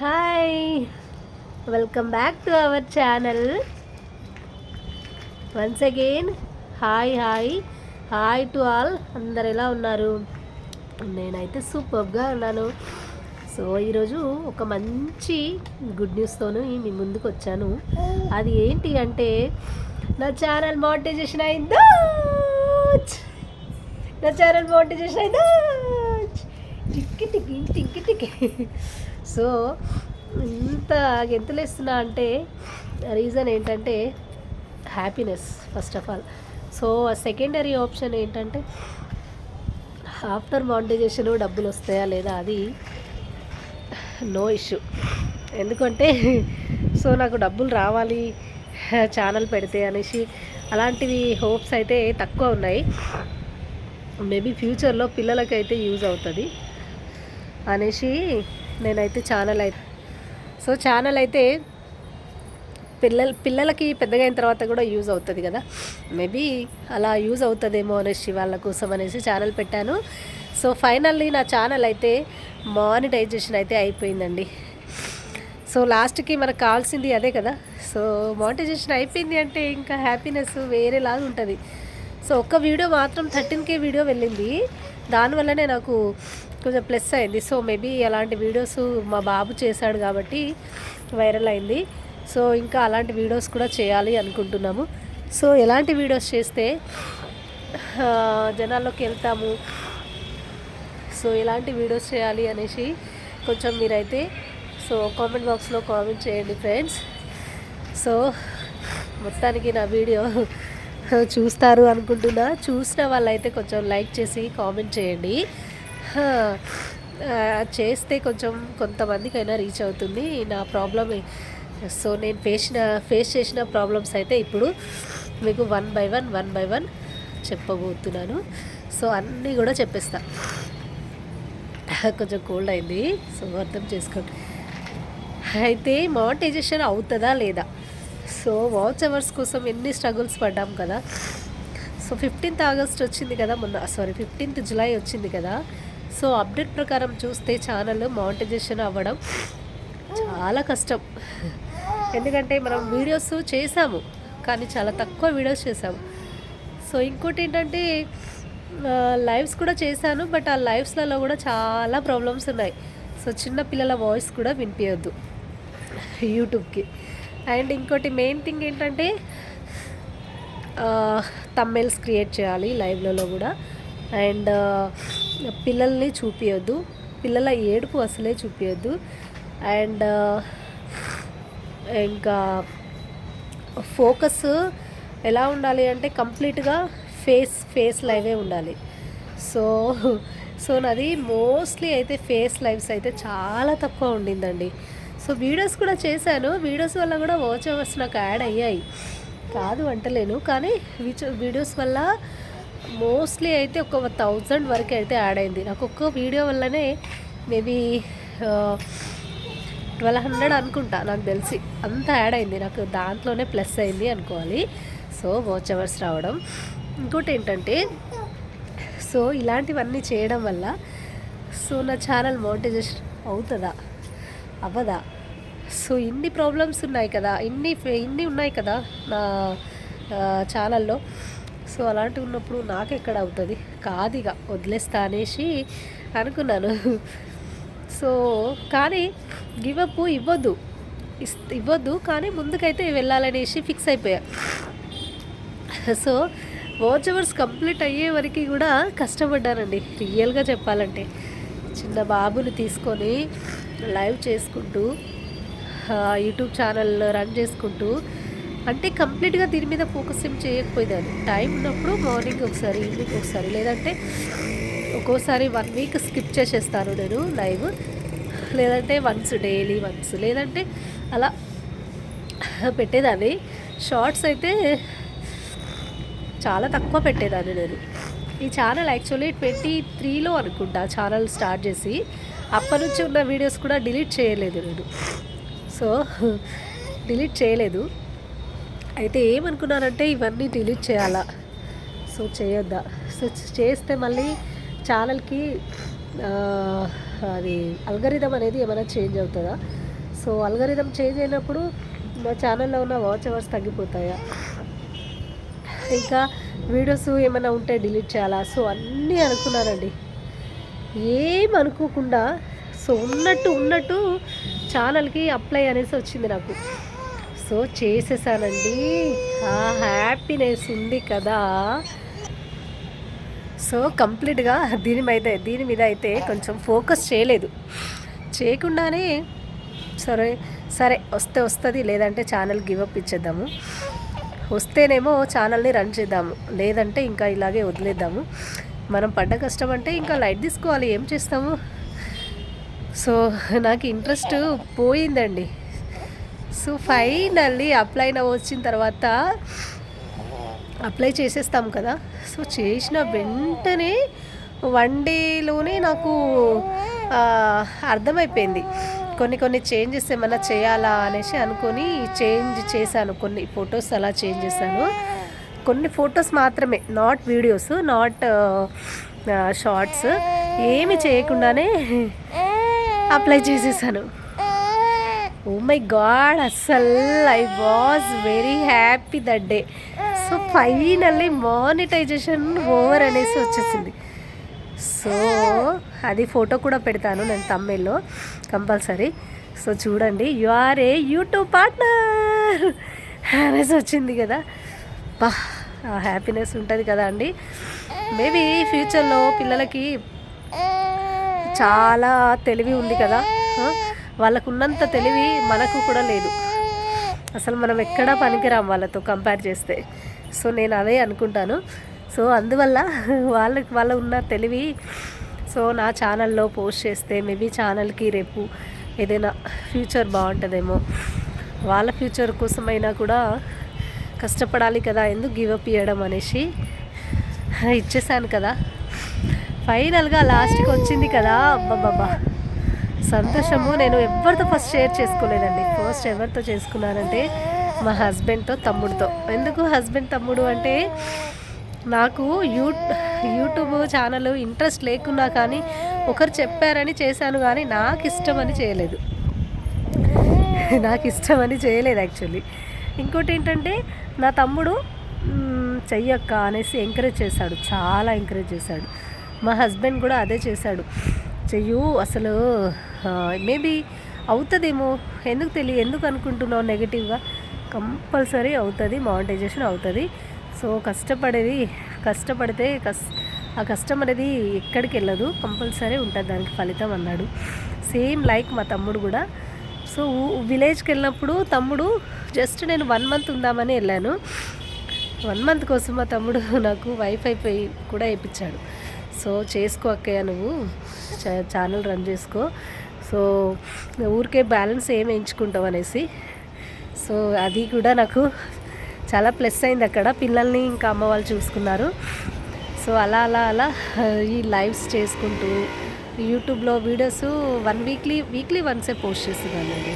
Hi. Welcome back to our channel once again hi hi. Hi to all అందరు ఎలా ఉన్నారు? నేనైతే సూపర్గా ఉన్నాను. సో ఈరోజు ఒక మంచి గుడ్ న్యూస్తోను మీ ముందుకు వచ్చాను. అది ఏంటి అంటే నా ఛానల్ మానిటైజేషన్ అయిందా? నా ఛానల్ మానిటైజేషన్ అయిందా? టిక్కి టిక్కి టిక్కి టిక్కి. సో ఇంత గెంతులేస్తున్నా అంటే రీజన్ ఏంటంటే happiness first of all. So secondary option ఏంటంటే ఆఫ్టర్ మానిటైజేషన్ డబ్బులు వస్తాయా లేదా అది నో ఇష్యూ. ఎందుకంటే సో నాకు డబ్బులు రావాలి ఛానల్ పెడితే అనేసి అలాంటివి హోప్స్ అయితే తక్కువ ఉన్నాయి. మేబీ ఫ్యూచర్లో పిల్లలకైతే యూజ్ అవుతుంది అనేసి నేనైతే ఛానల్ అయితే సో ఛానల్ అయితే పిల్లల పిల్లలకి పెద్దగా అయిన తర్వాత కూడా యూజ్ అవుతుంది కదా. మేబీ అలా యూజ్ అవుతుందేమో అనేసి వాళ్ళ కోసం అనేసి ఛానల్ పెట్టాను. సో ఫైనల్లీ నా ఛానల్ అయితే మానిటైజేషన్ అయితే అయిపోయిందండి. సో లాస్ట్కి మనకు కావాల్సింది అదే కదా. సో మానిటైజేషన్ అయిపోయింది అంటే ఇంకా హ్యాపీనెస్ వేరేలాగా ఉంటుంది. సో ఒక్క వీడియో మాత్రం థర్టీన్ కే వీడియో వెళ్ళింది. దానివల్లనే నాకు కొంచెం ప్లస్ అయింది. సో మేబీ అలాంటి వీడియోస్ మా బాబు చేశాడు కాబట్టి వైరల్ అయింది. సో ఇంకా అలాంటి వీడియోస్ కూడా చేయాలి అనుకుంటున్నాము. సో ఎలాంటి వీడియోస్ చేస్తే జనాల్లోకి వెళ్తాము? సో ఎలాంటి వీడియోస్ చేయాలి అనేసి కొంచెం మీరైతే సో కామెంట్ బాక్స్లో కామెంట్ చేయండి ఫ్రెండ్స్. సో మొత్తానికి నా వీడియో చూస్తారు అనుకుంటున్నా. చూసిన వాళ్ళైతే కొంచెం లైక్ చేసి కామెంట్ చేయండి. చేస్తే కొంచెం కొంతమందికైనా రీచ్ అవుతుంది. నా ప్రాబ్లమ్. సో నేను ఫేస్ ఫేస్ చేసిన ప్రాబ్లమ్స్ అయితే ఇప్పుడు మీకు one by one one by one చెప్పబోతున్నాను. సో అన్నీ కూడా చెప్పేస్తా. కొంచెం కోల్డ్ అయింది. సో అర్థం చేసుకోండి. అయితే మానిటైజేషన్ అవుతుందా లేదా? సో వాచ్ అవర్స్ కోసం ఎన్ని స్ట్రగుల్స్ పడ్డాం కదా. సో ఫిఫ్టీన్త్ ఆగస్ట్ వచ్చింది కదా మొన్న సారీ ఫిఫ్టీన్త్ జులై వచ్చింది కదా. సో అప్డేట్ ప్రకారం చూస్తే ఛానల్ మానిటైజేషన్ అవ్వడం చాలా కష్టం. ఎందుకంటే మనం వీడియోస్ చేసాము కానీ చాలా తక్కువ వీడియోస్ చేసాము సో ఇంకోటి ఏంటంటే లైవ్స్ కూడా చేశాను బట్ ఆ లైవ్స్లలో కూడా చాలా ప్రాబ్లమ్స్ ఉన్నాయి. సో చిన్న పిల్లల వాయిస్ కూడా వినిపించద్దు యూట్యూబ్కి. అండ్ ఇంకోటి మెయిన్ థింగ్ ఏంటంటే తమ్మెల్స్ క్రియేట్ చేయాలి లైవ్లలో కూడా. అండ్ పిల్లల్ని చూపించద్దు పిల్లల ఏడుపు అసలే చూపించద్దు అండ్ ఇంకా ఫోకస్ ఎలా ఉండాలి అంటే కంప్లీట్గా ఫేస్ ఫేస్ లైవే ఉండాలి. సో సో నాది మోస్ట్లీ అయితే ఫేస్ లైవ్స్ అయితే చాలా తక్కువ ఉండిందండి. సో వీడియోస్ కూడా చేశాను. వీడియోస్ వల్ల కూడా వాచ్ అవర్స్ నాకు యాడ్ అయ్యాయి. కాదు అంటలేను. కానీ వీడియోస్ వల్ల మోస్ట్లీ అయితే ఒక థౌజండ్ వరకు అయితే యాడ్ అయింది. నాకు ఒక్క వీడియో వల్లనే మేబీ ట్వెల్వ్ హండ్రెడ్ అనుకుంటా నాకు తెలిసి. అంత యాడ్ అయింది. నాకు దాంట్లోనే ప్లస్ అయింది అనుకోవాలి. సో వాచ్ అవర్స్ రావడం. ఇంకోటి ఏంటంటే సో ఇలాంటివన్నీ చేయడం వల్ల సో నా ఛానల్ మోనిటైజేషన్ అవుతుందా? అవ్వదా? సో ఇన్ని ప్రాబ్లమ్స్ ఉన్నాయి కదా ఇన్ని ఇన్ని ఉన్నాయి కదా నా ఛానల్లో సో అలాంటివి ఉన్నప్పుడు నాకు ఎక్కడ అవుతుంది? కాదు ఇక వదిలేస్తా అనేసి అనుకున్నాను. సో కానీ గివప్ ఇవ్వద్దు. ఇస్ ఇవ్వద్దు కానీ ముందుకైతే వెళ్ళాలనేసి ఫిక్స్ అయిపోయా. సో వాచ్ అవర్స్ కంప్లీట్ అయ్యే వరకు కూడా కష్టపడ్డానండి రియల్గా చెప్పాలంటే. చిన్న బాబుని తీసుకొని లైవ్ చేసుకుంటూ యూట్యూబ్ ఛానల్ రన్ చేసుకుంటూ అంటే కంప్లీట్గా దీని మీద ఫోకస్ ఏం చేయకపోయేదాన్ని టైం ఉన్నప్పుడు మార్నింగ్ ఒకసారి ఈవినింగ్ ఒకసారి లేదంటే ఒక్కోసారి వన్ వీక్ స్కిప్ చేసేస్తాను నేను లైవ్ లేదంటే వన్స్ డైలీ వన్స్ లేదంటే అలా పెట్టేదాన్ని. షార్ట్స్ అయితే చాలా తక్కువ పెట్టేదాన్ని నేను. ఈ ఛానల్ యాక్చువల్లీ ట్వంటీ త్రీలో అనుకుంటా ఛానల్ స్టార్ట్ చేసి. అప్పటి నుంచి ఉన్న వీడియోస్ కూడా డిలీట్ చేయలేదు నేను. సో డిలీట్ చేయలేదు. అయితే ఏమనుకున్నానంటే ఇవన్నీ డిలీట్ చేయాలా? సో చేయొద్దా? సో చేస్తే మళ్ళీ ఛానల్కి అది అల్గరిథం అనేది ఏమైనా చేంజ్ అవుతుందా? సో అల్గరిథం చేంజ్ అయినప్పుడు నా ఛానల్లో ఉన్న వాచ్ అవర్స్ తగ్గిపోతాయా? ఇంకా వీడియోస్ ఏమైనా ఉంటే డిలీట్ చేయాలా? సో అన్నీ అనుకున్నానండి. ఏం అనుకోకుండా సో ఉన్నట్టు ఉన్నట్టు ఛానల్కి అప్లై అనేసి వచ్చింది నాకు. సో చేసేసానండి. ఆ హ్యాపీనెస్ ఉంది కదా. సో కంప్లీట్గా దీని మీద దీని మీద అయితే కొంచెం ఫోకస్ చేయలేదు. చేయకుండానే సరే సరే వస్తే వస్తుంది లేదంటే ఛానల్ గివప్ ఇచ్చేద్దాము. వస్తేనేమో ఛానల్ని రన్ చేద్దాము లేదంటే ఇంకా ఇలాగే వదిలేద్దాము. మనం పడ్డ కష్టం అంటే ఇంకా లైట్ తీసుకోవాలి ఏం చేస్తాము? సో నాకు ఇంట్రెస్ట్ పోయిందండి. సో ఫైనల్లీ అప్లై వచ్చిన తర్వాత అప్లై చేసేస్తాం కదా. సో చేసిన వెంటనే వన్ డేలోనే నాకు అర్థమైపోయింది. కొన్ని కొన్ని చేంజెస్ ఏమైనా చేయాలా అనేసి అనుకొని చేంజ్ చేశాను. కొన్ని ఫొటోస్ అలా చేంజ్ చేశాను. కొన్ని ఫొటోస్ మాత్రమే నాట్ వీడియోస్ నాట్ షార్ట్స్. ఏమి చేయకుండానే అప్లై చేసేసాను. ఓ మై గాడ్ అస్సలు I was very happy that day so finally monetization over అనేసి వచ్చేసింది. సో అది ఫోటో కూడా పెడతాను నేను తమిళ్ళో కంపల్సరీ. సో చూడండి you are a YouTube partner అనేసి వచ్చింది కదా. బా ఆ హ్యాపీనెస్ ఉంటుంది కదా అండి. మేబీ ఫ్యూచర్లో పిల్లలకి చాలా తెలివి ఉంది కదా వాళ్ళకున్నంత వాళ్ళకు ఉన్నంత తెలివి మనకు కూడా లేదు. అసలు మనం ఎక్కడా పనికిరాం వాళ్ళతో కంపేర్ చేస్తే. సో నేను అదే అనుకుంటాను. సో అందువల్ల వాళ్ళకి వాళ్ళ ఉన్న తెలివి సో నా ఛానల్లో పోస్ట్ చేస్తే మేబీ ఛానల్కి రేపు ఏదైనా ఫ్యూచర్ బాగుంటుందేమో. వాళ్ళ ఫ్యూచర్ కోసమైనా కూడా కష్టపడాలి కదా ఎందుకు గివప్ ఇవ్వడం అనేసి ఇచ్చేసాను కదా. ఫైనల్గా లాస్ట్కి వచ్చింది కదా. అబ్బబ్బబ్బా. సంతోషము నేను ఎవరితో ఫస్ట్ షేర్ చేసుకోలేదండి. ఫస్ట్ ఎవరితో చేసుకున్నానంటే మా హస్బెండ్తో తమ్ముడితో. ఎందుకు హస్బెండ్ తమ్ముడు అంటే నాకు యూ యూట్యూబ్ ఛానల్ ఇంట్రెస్ట్ లేకున్నా కానీ ఒకరు చెప్పారని చేశాను కానీ నాకు ఇష్టమని చేయలేదు. నాకు ఇష్టమని చేయలేదు యాక్చువల్లీ. ఇంకోటి ఏంటంటే నా తమ్ముడు చెయ్యక్క అనేసి ఎంకరేజ్ చేశాడు. చాలా ఎంకరేజ్ చేశాడు. మా హస్బెండ్ కూడా అదే చేశాడు. చెయ్యు అసలు మేబీ అవుతుందేమో ఎందుకు తెలియ ఎందుకు అనుకుంటున్నావు నెగిటివ్గా కంపల్సరీ అవుతుంది మానిటైజేషన్ అవుతుంది. సో కష్టపడేది కష్టపడితే కస్ ఆ కష్టం అనేది ఎక్కడికి వెళ్ళదు కంపల్సరీ ఉంటుంది దానికి ఫలితం అన్నాడు. సేమ్ లైక్ మా తమ్ముడు కూడా. సో విలేజ్కి వెళ్ళినప్పుడు తమ్ముడు జస్ట్ నేను వన్ మంత్ ఉందామని వెళ్ళాను. వన్ మంత్ కోసం మా తమ్ముడు నాకు వైఫై పోయి కూడా వేయించాడు. సో చేసుకో అక్కయ్య నువ్వు. ఛానల్ రన్ చేసుకో. సో ఊరికే బ్యాలెన్స్ ఏం వేయించుకుంటావు అనేసి. సో అది కూడా నాకు చాలా ప్లస్ అయింది అక్కడ. పిల్లల్ని ఇంకా అమ్మ వాళ్ళు చూసుకున్నారు. సో అలా అలా అలా ఈ లైవ్స్ చేసుకుంటూ యూట్యూబ్లో వీడియోస్ వన్ వీక్లీ వీక్లీ వన్సే పోస్ట్ చేస్తున్నానండి.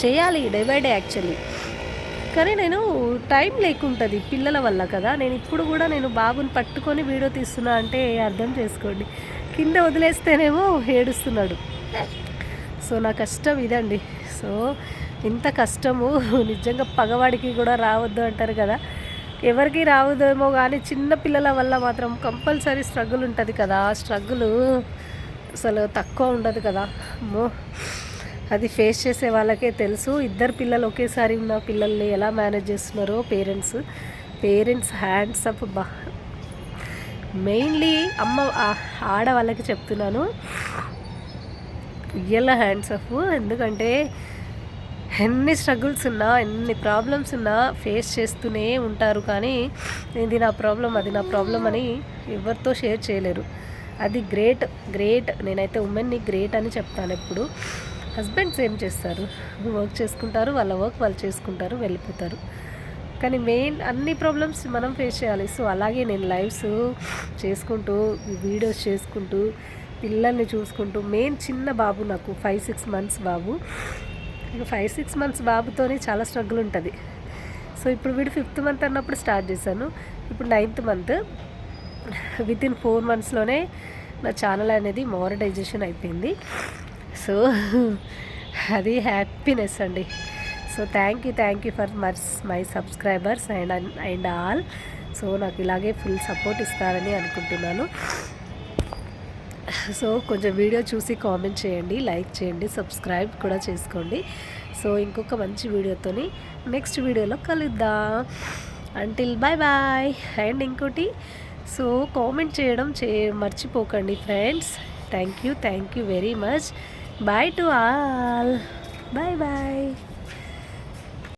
చేయాలి డే బై డే యాక్చువల్లీ కానీ నేను టైం లేకుంటుంది పిల్లల వల్ల కదా. నేను ఇప్పుడు కూడా నేను బాబుని పట్టుకొని వీడియో తీస్తున్నా అంటే అర్థం చేసుకోండి. కింద వదిలేస్తేనేమో ఏడుస్తున్నాడు. సో నా కష్టం ఇదండి. సో ఇంత కష్టము నిజంగా పగవాడికి కూడా రావద్దు అంటారు కదా. ఎవరికి రావద్దేమో కానీ చిన్న పిల్లల వల్ల మాత్రం కంపల్సరీ స్ట్రగుల్ ఉంటుంది కదా. ఆ స్ట్రగుల్ అసలు తక్కువ ఉండదు కదా. అమ్మో. అది ఫేస్ చేసే వాళ్ళకే తెలుసు. ఇద్దరు పిల్లలు ఒకేసారి ఉన్న పిల్లల్ని ఎలా మేనేజ్ చేస్తున్నారో పేరెంట్స్ పేరెంట్స్ హ్యాండ్స్ అప్ బా. మెయిన్లీ అమ్మ ఆడవాళ్ళకి చెప్తున్నాను. రియల్ హ్యాండ్స్ అప్ ఎందుకంటే ఎన్ని స్ట్రగుల్స్ ఉన్నా ఎన్ని ప్రాబ్లమ్స్ ఉన్నా ఫేస్ చేస్తూనే ఉంటారు. కానీ ఇది నా ప్రాబ్లం అది నా ప్రాబ్లం అని ఎవరితో షేర్ చేయలేరు. అది గ్రేట్ గ్రేట్ నేనైతే ఉమెన్ని గ్రేట్ అని చెప్తాను ఎప్పుడు. హస్బెండ్స్ ఏం చేస్తారు? వర్క్ చేసుకుంటారు వాళ్ళ వర్క్ వాళ్ళు చేసుకుంటారు వెళ్ళిపోతారు. కానీ మెయిన్ అన్ని ప్రాబ్లమ్స్ మనం ఫేస్ చేయాలి. సో అలాగే నేను లైవ్స్ చేసుకుంటూ వీడియోస్ చేసుకుంటూ పిల్లల్ని చూసుకుంటూ మెయిన్ చిన్న బాబు నాకు ఫైవ్ సిక్స్ మంత్స్ బాబు. ఇక ఫైవ్ సిక్స్ మంత్స్ బాబుతోనే చాలా స్ట్రగుల్ ఉంటుంది. సో ఇప్పుడు వీడు ఫిఫ్త్ మంత్ అన్నప్పుడు స్టార్ట్ చేశాను. ఇప్పుడు ninth month. With in four మంత్స్లోనే నా ఛానల్ అనేది మానిటైజేషన్ అయిపోయింది. సో అది హ్యాపీనెస్ అండి. So thank you thank you for Mars my subscribers and and all so నాకు ఇలాగే ఫుల్ సపోర్ట్ ఇస్తారని అనుకుంటున్నాను. సో కొంచెం వీడియో చూసి కామెంట్ చేయండి లైక్ చేయండి సబ్స్క్రైబ్ కూడా చేసుకోండి. సో ఇంకొక మంచి వీడియోతోని నెక్స్ట్ వీడియోలో కలుద్దాం. అంటిల్ బాయ్ బాయ్ అండ్ ఇంకోటి సో కామెంట్ చేయడం చే మర్చిపోకండి friends thank you thank you very much bye to all bye bye